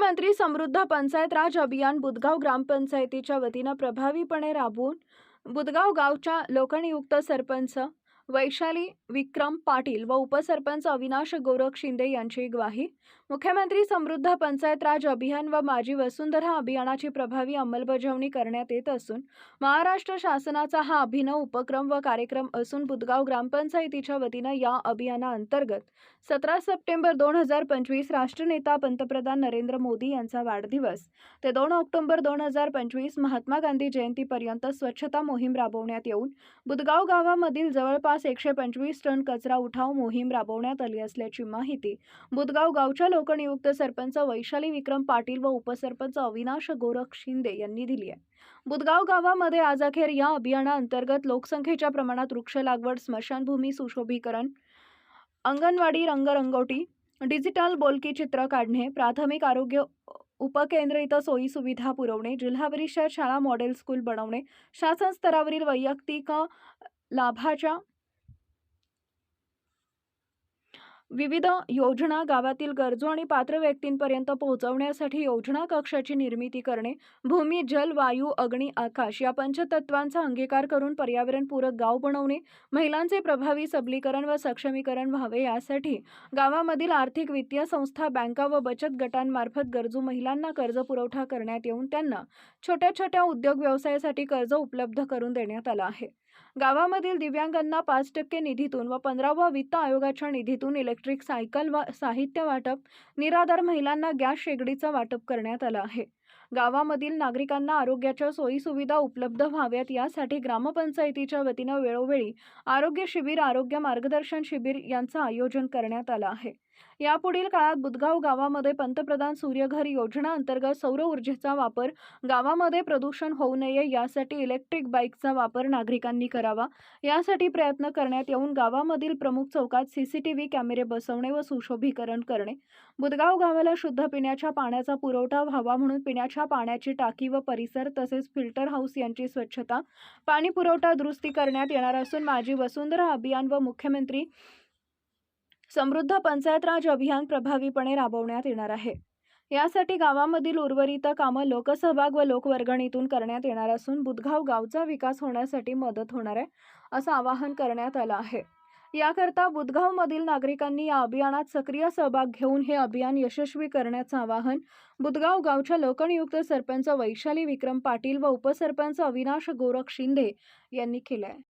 मुख्यमंत्री समृद्ध पंचायत राज अभियान बुदगाव ग्रामपंचायतीच्या वतीनं प्रभावीपणे राबवून बुदगाव गावच्या लोकनियुक्त सरपंच वैशाली विक्रम पाटील व उपसरपंच अविनाश गोरख शिंदे यांची ग्वाही मुख्यमंत्री समृद्ध पंचायत राज अभियान व माझी वसुंधरा अभियानाची प्रभावी अंमलबजावणी करण्यात येत असून महाराष्ट्र शासनाचा हा अभिनव उपक्रम व कार्यक्रम असून बुदगाव ग्रामपंचायतीच्या वतीनं या अभियानाअंतर्गत सतरा सप्टेंबर दोन हजार पंचवीस राष्ट्रनेता पंतप्रधान नरेंद्र मोदी यांचा वाढदिवस ते दोन ऑक्टोबर दोन हजार पंचवीस महात्मा गांधी जयंतीपर्यंत स्वच्छता मोहीम राबवण्यात येऊन बुदगाव गावामधील जवळपास एकशे पंचवीस टन कचरा उठाव मोहीम राबवण्यात आली असल्याची माहिती बुदगाव गावच्या लोकनियुक्त सरपंच वैशाली विक्रम पाटील व उपसरपंच अविनाश गोरख शिंदे यांनी दिली आहे. बुदगाव गावामध्ये आज अखेर या अभियानाअंतर्गत लोकसंख्येच्या प्रमाणात वृक्ष लागवड स्मशानभूमी सुशोभीकरण अंगणवाडी रंगरंगोटी डिजिटल बोलकी चित्र काढणे प्राथमिक आरोग्य उपकेंद्र इथं सोयी सुविधा पुरवणे जिल्हा परिषद शाळा मॉडेल स्कूल बनवणे शासन स्तरावरील वैयक्तिक लाभाच्या विविध योजना गावातील गरजू आणि पात्र व्यक्तींपर्यंत पोहोचवण्यासाठी योजना कक्षाची निर्मिती करणे भूमी जल वायू अग्नी आकाश या पंचतत्वांचा अंगीकार करून पर्यावरणपूरक गाव बनवणे महिलांचे प्रभावी सबलीकरण व सक्षमीकरण व्हावे यासाठी गावामधील आर्थिक वित्तीय संस्था बँका व बचत गटांमार्फत गरजू महिलांना कर्ज पुरवठा करण्यात येऊन त्यांना छोट्या छोट्या उद्योग व्यवसायासाठी कर्ज उपलब्ध करून देण्यात आला आहे. गावामधील दिव्यांगांना पाच टक्के निधीतून व पंधरावा वित्त आयोगाच्या निधीतून इलेक्ट्रिक सायकल वा साहित्य वाटप निराधार महिलांना गॅस शेगडीचं वाटप करण्यात आलं आहे. गावामधील नागरिकांना आरोग्याच्या सोयीसुविधा उपलब्ध व्हाव्यात यासाठी ग्रामपंचायतीच्या वतीनं वेळोवेळी आरोग्य शिबिर आरोग्य मार्गदर्शन शिबिर यांचं आयोजन करण्यात आलं आहे. यापुढील काळात बुदगाव गावामध्ये पंतप्रधान सूर्यघर योजना अंतर्गत सौर ऊर्जेचा वापर गावामध्ये प्रदूषण होऊ नये यासाठी इलेक्ट्रिक बाईकचा वापर नागरिकांनी करावा. यासाठी प्रयत्न करण्यात येऊन गावामधील प्रमुख चौकात सीसीटीव्ही कॅमेरे बसवणे व सुशोभीकरण करणे. बुदगाव गावाला शुद्ध पिण्याच्या पाण्याचा पुरवठा व्हावा म्हणून पिण्या पिण्याच्या पाण्याची टाकी व परिसर तसेच फिल्टर हाऊस यांची स्वच्छता पाणी पुरवठा दुरुस्ती करण्यात येणार असून माझी वसुंधरा अभियान व मुख्यमंत्री समृद्ध पंचायत राज अभियान प्रभावीपणे राबवण्यात येणार आहे. यासाठी गावामधील उर्वरित कामं लोकसहभाग व लोकवर्गणीतून करण्यात येणार असून बुधगाव गावचा विकास होण्यासाठी मदत होणार आहे असं आवाहन करण्यात आलं आहे. याकरता बुदगावमधील नागरिकांनी या अभियानात सक्रिय सहभाग घेऊन हे अभियान यशस्वी करण्याचं आवाहन बुदगाव गावच्या लोकनियुक्त सरपंच वैशाली विक्रम पाटील व उपसरपंच अविनाश गोरख शिंदे यांनी केलं आहे